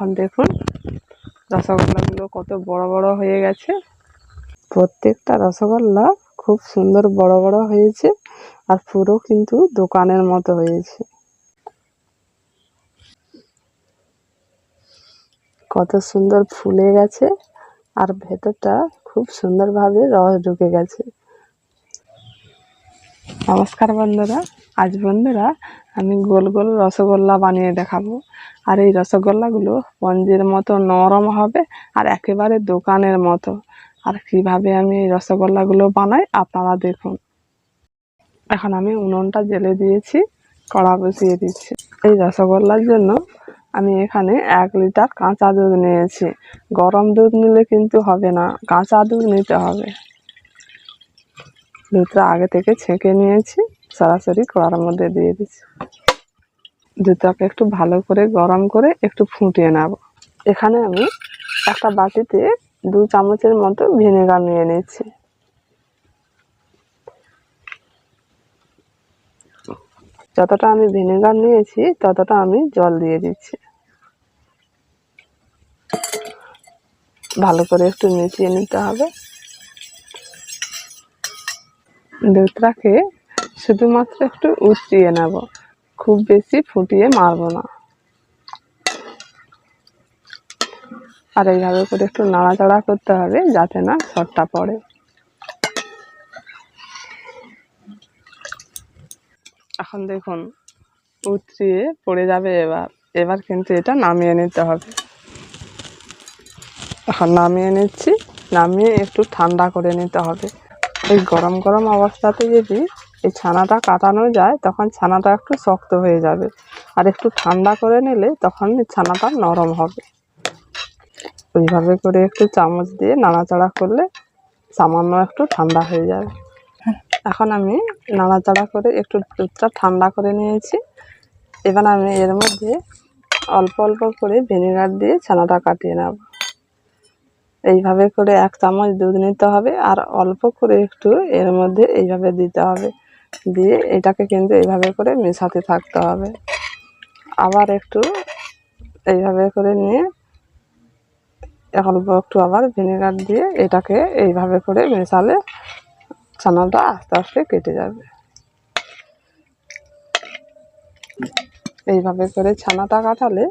এখন দেখুন, রসগোল্লাগুলো কত বড় বড় হয়ে গেছে। প্রত্যেকটা রসগোল্লা খুব সুন্দর বড় বড় হয়েছে আর পুরো কিন্তু দোকানের মতো হয়েছে। কত সুন্দর ফুলে গেছে আর ভেতরটা খুব সুন্দরভাবে রস ঢুকে গেছে। নমস্কার বন্ধুরা। আজ বন্ধুরা আমি গোল গোল রসগোল্লা বানিয়ে দেখাবো। আর এই রসগোল্লাগুলো স্পঞ্জের মতো নরম হবে আর একেবারে দোকানের মতো। আর কীভাবে আমি এই রসগোল্লাগুলো বানাই আপনারা দেখুন। এখন আমি উনুনটা জেলে দিয়েছি, কড়া বসিয়ে দিচ্ছি। এই রসগোল্লার জন্য আমি এখানে এক লিটার কাঁচা দুধ নিয়েছি। গরম দুধ নিলে কিন্তু হবে না, কাঁচা দুধ নিতে হবে। দুধটা আগে থেকে ছেঁকে নিয়েছি, সরাসরি কড়ার মধ্যে দিয়ে দিচ্ছি। দুধটাকে একটু ভালো করে গরম করে একটু ফুটিয়ে নেব। এখানে আমি একটা বাটিতে দু চামচের মতো ভিনেগার নিয়ে নিচ্ছি। যতটা আমি ভিনেগার নিয়েছি, ততটা আমি জল দিয়ে দিচ্ছি। ভালো করে একটু মিশিয়ে নিতে হবে। দুধটাকে শুধুমাত্র একটু উতরিয়ে নেব। খুব বেশি ফুটিয়ে মারবো না। আর এইভাবে করে একটু নাড়াচাড়া করতে হবে যাতে না শর্টটা পড়ে। এখন দেখুন, উতরিয়ে পড়ে যাবে এবার। এবার কিন্তু এটা নামিয়ে নিতে হবে। এখন নামিয়ে নিচ্ছি, নামিয়ে একটু ঠান্ডা করে নিতে হবে। এই গরম গরম অবস্থাতে যদি এই ছানাটা কাটানো যায়, তখন ছানাটা একটু শক্ত হয়ে যাবে। আর একটু ঠান্ডা করে নিলে তখন ছানাটা নরম হবে। ওইভাবে করে একটু চামচ দিয়ে নাড়াচাড়া করলে সামান্য একটু ঠান্ডা হয়ে যাবে। এখন আমি নাড়াচাড়া করে একটু দুধটা ঠান্ডা করে নিয়েছি। এবার আমি এর মধ্যে অল্প অল্প করে ভিনেগার দিয়ে ছানাটা কাটিয়ে নেব। এইভাবে করে এক চামচ দুধ নিতে হবে আর অল্প করে একটু এর মধ্যে এইভাবে দিতে হবে। দিয়ে এটাকে কিন্তু এইভাবে করে মেশাতে থাকতে হবে। আবার একটু এইভাবে করে নিয়ে অল্প একটু আবার ভিনেগার দিয়ে এটাকে এইভাবে করে মেশালে ছানাটা আস্তে আস্তে কেটে যাবে। এইভাবে করে ছানাটা কাটালে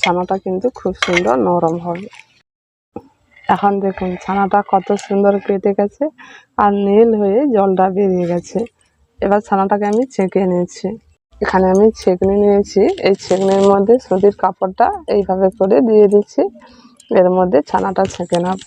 ছানাটা কিন্তু খুব সুন্দর নরম হবে। এখন দেখুন, ছানাটা কত সুন্দর কেটে গেছে আর নীল হয়ে জলটা বেরিয়ে গেছে। এবার ছানাটাকে আমি ছেঁকে নিয়েছি। এখানে আমি ছেঁকনি নিয়েছি। এই ছেঁকনির মধ্যে সুতির কাপড়টা এইভাবে করে দিয়ে দিচ্ছি। এর মধ্যে ছানাটা ছেঁকে নেব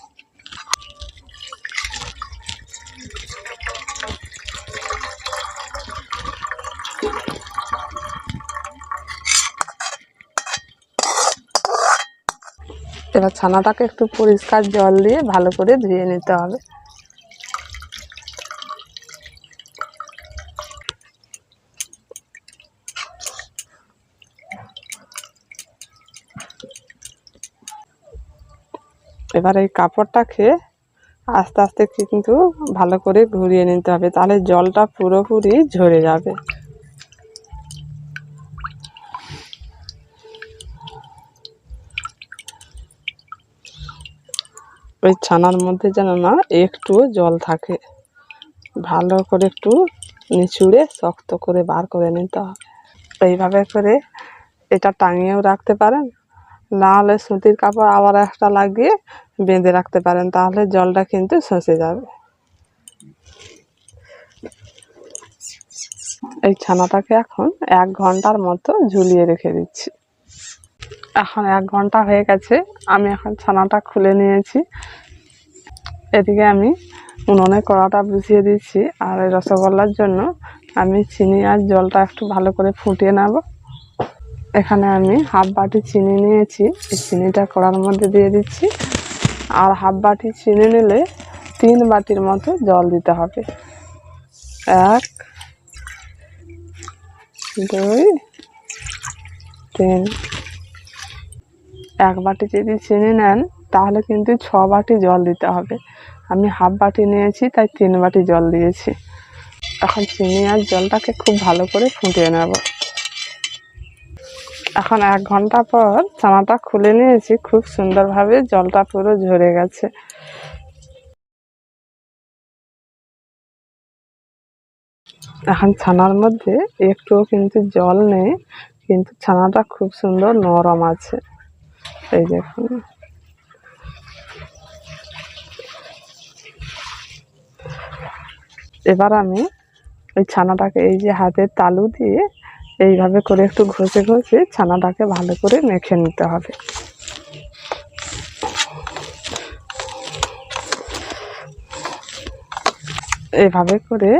এবার ছানাটাকে একটু পরিষ্কার জল দিয়ে ভালো করে ধুয়ে নিতে হবে। এবার এই কাপড়টাকে আস্তে আস্তে কিন্তু ভালো করে ঘুরিয়ে নিতে হবে, তাহলে জলটা পুরোপুরি ঝরে যাবে। ওই ছানার মধ্যে যেন না একটু জল থাকে। ভালো করে একটু নিচুড়ে, শক্ত করে বার করে নিতে হবে। এইভাবে করে এটা টাঙিয়েও রাখতে পারেন। নাহলে সুতির কাপড় আবার একটা লাগিয়ে বেঁধে রাখতে পারেন, তাহলে জলটা কিন্তু শসে যাবে। এই ছানাটাকে এখন এক ঘণ্টার মতো ঝুলিয়ে রেখে দিচ্ছি। এখন এক ঘণ্টা হয়ে গেছে, আমি এখন ছানাটা খুলে নিয়েছি। এদিকে আমি উনুনে কড়াটা বুঝিয়ে দিচ্ছি আর এই রসগোল্লার জন্য আমি চিনি আর জলটা একটু ভালো করে ফুটিয়ে নেব। এখানে আমি হাফ বাটি চিনি নিয়েছি, এই চিনিটা কড়ার মধ্যে দিয়ে দিচ্ছি। আর হাফ বাটি চিনি নিলে তিন বাটির মতো জল দিতে হবে। এক, দুই, তিন এক বাটি যদি চিনি নেন, তাহলে কিন্তু ছ বাটি জল দিতে হবে। আমি হাফ বাটি নিয়েছি, তাই তিন বাটি জল দিয়েছি। এখন চিনি আর জলটাকে খুব ভালো করে ফুটিয়ে নেব। এখন এক ঘণ্টা পর ছানাটা খুলে নিয়েছি, খুব সুন্দরভাবে জলটা পুরো ঝরে গেছে। এখন ছানার মধ্যে একটুও কিন্তু জল নেই, কিন্তু ছানাটা খুব সুন্দর নরম আছে। এই দেখুন। এবার আমি ওই ছানাটাকে, এই যে হাতের তালু দিয়ে এইভাবে করে একটু ঘষে ঘষে ছানাটাকে ভালো করে মেখে নিতে হবে। এভাবে করে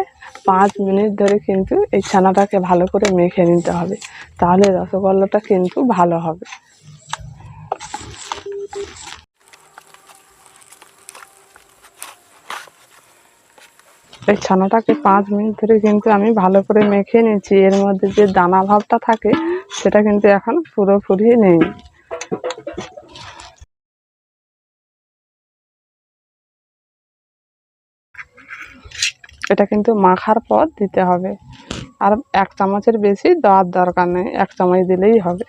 পাঁচ মিনিট ধরে কিন্তু এই ছানাটাকে ভালো করে মেখে নিতে হবে। তাহলে রসগোল্লাটা কিন্তু ভালো হবে। এই ছানাটাকে পাঁচ মিনিট ধরে কিন্তু আমি ভালো করে মেখে নিয়েছি। এর মধ্যে যে দানা ভাবটা থাকে, সেটা কিন্তু এখন পুরোপুরি নেই। এটা কিন্তু মাখার পর দিতে হবে। আর এক চামচের বেশি দেওয়ার দরকার নেই, এক চামচ দিলেই হবে।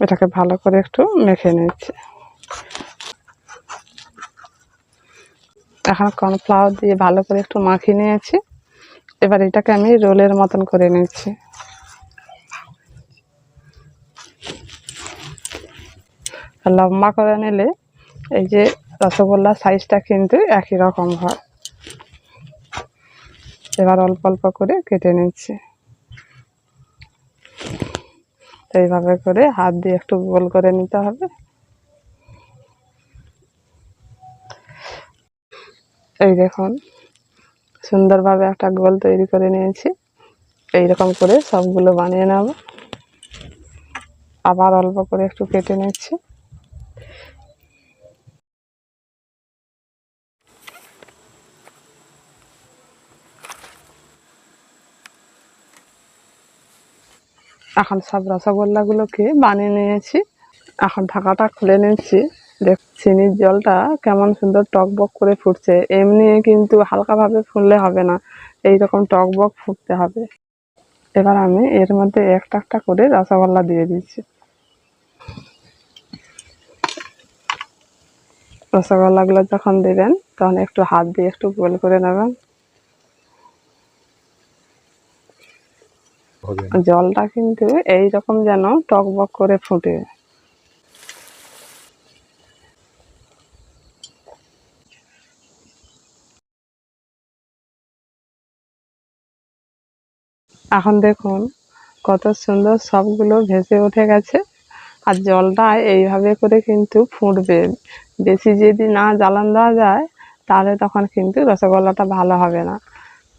এটাকে ভালো করে একটু মেখে নিচ্ছি। এখন কর্নফ্লাওয়ার দিয়ে ভালো করে একটু মাখিয়ে নিয়েছি। এবার এটাকে আমি রোলের মতন করে নিচ্ছি। লম্বা করে নিলে এই যে রসগোল্লার সাইজটা কিন্তু একই রকম হয়। এবার অল্প অল্প করে কেটে নিচ্ছি। এইভাবে করে হাত দিয়ে একটু গোল করে নিতে হবে। এই দেখুন, সুন্দরভাবে একটা গোল তৈরি করে নিয়েছি। এইরকম করে সবগুলো বানিয়ে নেব। আবার অল্প করে একটু কেটে নিচ্ছি। এখন সব রসগোল্লাগুলোকে বানিয়ে নিয়েছি। এখন ঢাকাটা খুলে নিচ্ছি। দেখ চিনির জলটা কেমন সুন্দর টকবক করে ফুটছে। এমনি কিন্তু হালকাভাবে ফুললে হবে না এই রকম টকবক ফুটতে হবে। এবার আমি এর মধ্যে একটা একটা করে রসগোল্লা দিয়ে দিচ্ছি। রসগোল্লাগুলো যখন দেবেন তখন একটু হাত দিয়ে একটু গোল করে নেবেন। জলটা কিন্তু এই রকম যেন টকবক করে ফুটে। এখন দেখুন, কত সুন্দর সবগুলো ভেসে উঠে গেছে। আর জলটা এইভাবে করে কিন্তু ফুটবে। বেশি যদি না জ্বালান দেওয়া যায়, তাহলে তখন কিন্তু রসগোল্লাটা ভালো হবে না।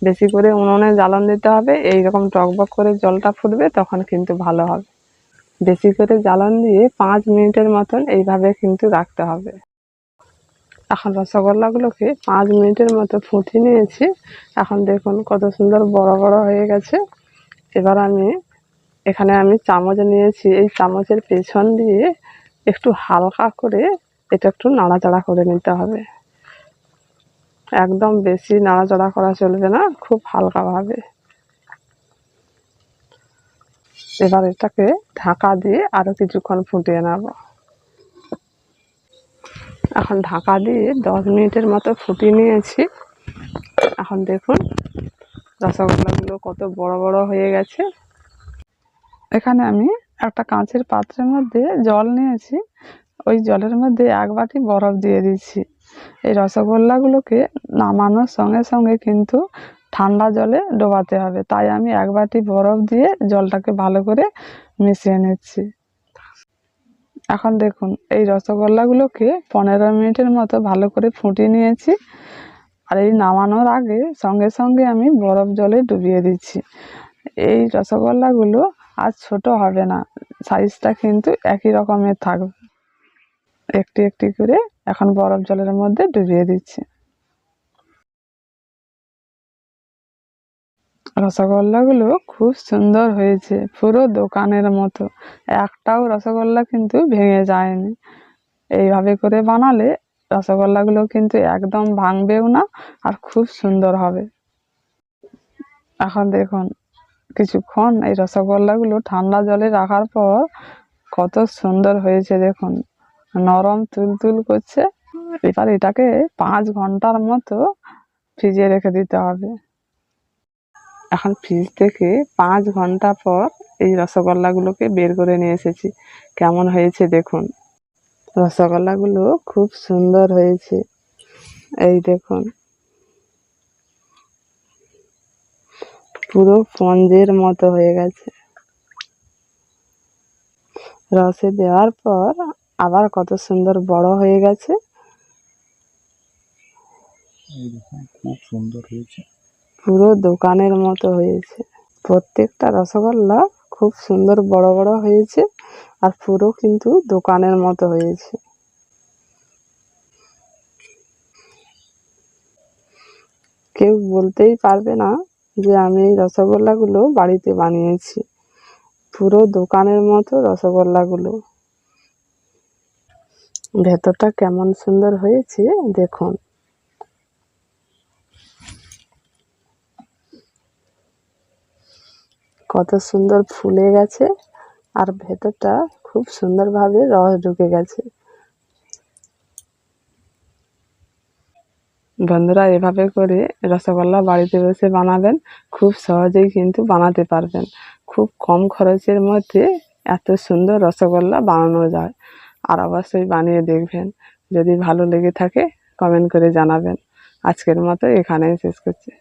বেশি করে উনুনে জ্বালান দিতে হবে এই রকম টকবক করে জলটা ফুটবে, তখন কিন্তু ভালো হবে। বেশি করে জ্বালান দিয়ে পাঁচ মিনিটের মতন এইভাবে কিন্তু রাখতে হবে। এখন রসগোল্লাগুলোকে পাঁচ মিনিটের মতো ফুটিয়ে নিয়েছি। এখন দেখুন কত সুন্দর বড় বড় হয়ে গেছে। এবার আমি এখানে আমি চামচ নিয়েছি। এই চামচের পেছন দিয়ে একটু হালকা করে এটা একটু নাড়াচাড়া করে নিতে হবে। একদম বেশি নাড়াচাড়া করা চলবে না, খুব হালকাভাবে। এবার এটাকে ঢাকা দিয়ে আরও কিছুক্ষণ ফুটিয়ে নেব। এখন ঢাকা দিয়ে দশ মিনিটের মতো ফুটিয়ে নিয়েছি। এখন দেখুন রসগোল্লাগুলো কত বড় বড় হয়ে গেছে। এখানে আমি একটা কাঁচের পাত্রের মধ্যে জল নিয়েছি। ওই জলের মধ্যে এক বাটি বরফ দিয়ে দিচ্ছি এই রসগোল্লাগুলোকে নামানোর সঙ্গে সঙ্গে কিন্তু ঠান্ডা জলে ডোবাতে হবে। তাই আমি এক বাটি বরফ দিয়ে জলটাকে ভালো করে মিশিয়ে নিচ্ছি। এখন দেখুন, এই রসগোল্লাগুলোকে পনেরো মিনিটের মতো ভালো করে ফুটিয়ে নিয়েছি। আর এই নামানোর আগে সঙ্গে সঙ্গে আমি বরফ জলে ডুবিয়ে দিচ্ছি। এই রসগোল্লাগুলো আর ছোট হবে না সাইজটা কিন্তু একই রকমের থাকবে একটি একটি করে এখন বরফ জলের মধ্যে ডুবিয়ে দিচ্ছি। রসগোল্লাগুলো খুব সুন্দর হয়েছে, পুরো দোকানের মতো। একটাও রসগোল্লা কিন্তু ভেঙে যায়নি। এইভাবে করে বানালে রসগোল্লাগুলো কিন্তু একদম ভাঙবেও না আর খুব সুন্দর হবে। এখন দেখুন, কিছুক্ষণ এই রসগোল্লাগুলো ঠান্ডা জলে রাখার পর কত সুন্দর হয়েছে দেখুন। নরম তুলতুল করছে। এবার এটাকে পাঁচ ঘণ্টার মতো ফ্রিজে রেখে দিতে হবে। এখন ফ্রিজ থেকে পাঁচ ঘণ্টা পর এই রসগোল্লাগুলোকে বের করে নিয়ে এসেছি। কেমন হয়েছে দেখুন। রসগোল্লাগুলো খুব সুন্দর হয়েছে। এই দেখুন। পুরো পঞ্জের মতো হয়ে গেছে। রসে দেওয়ার পর আবার কত সুন্দর বড় হয়ে গেছে। খুব সুন্দর হয়েছে। পুরো দোকানের মতো হয়েছে। প্রত্যেকটা রসগোল্লা খুব সুন্দর বড় বড় হয়েছে আর পুরো কিন্তু দোকানের মতো হয়েছে। কেউ বলতেই পারবে না যে আমি এই রসগোল্লাগুলো বাড়িতে বানিয়েছি। পুরো দোকানের মতো রসগোল্লাগুলো। ভেতরটা কেমন সুন্দর হয়েছে দেখুন। কত সুন্দর ফুলে গেছে আর ভেতরটা খুব সুন্দরভাবে রস ঢুকে গেছে। বন্ধুরা, এভাবে করে রসগোল্লা বাড়িতে বসে বানাবেন, খুব সহজেই কিন্তু বানাতে পারবেন। খুব কম খরচের মধ্যে এত সুন্দর রসগোল্লা বানানো যায়। আর অবশ্যই বানিয়ে দেখবেন। যদি ভালো লেগে থাকে কমেন্ট করে জানাবেন। আজকের মতো এখানেই শেষ করছি।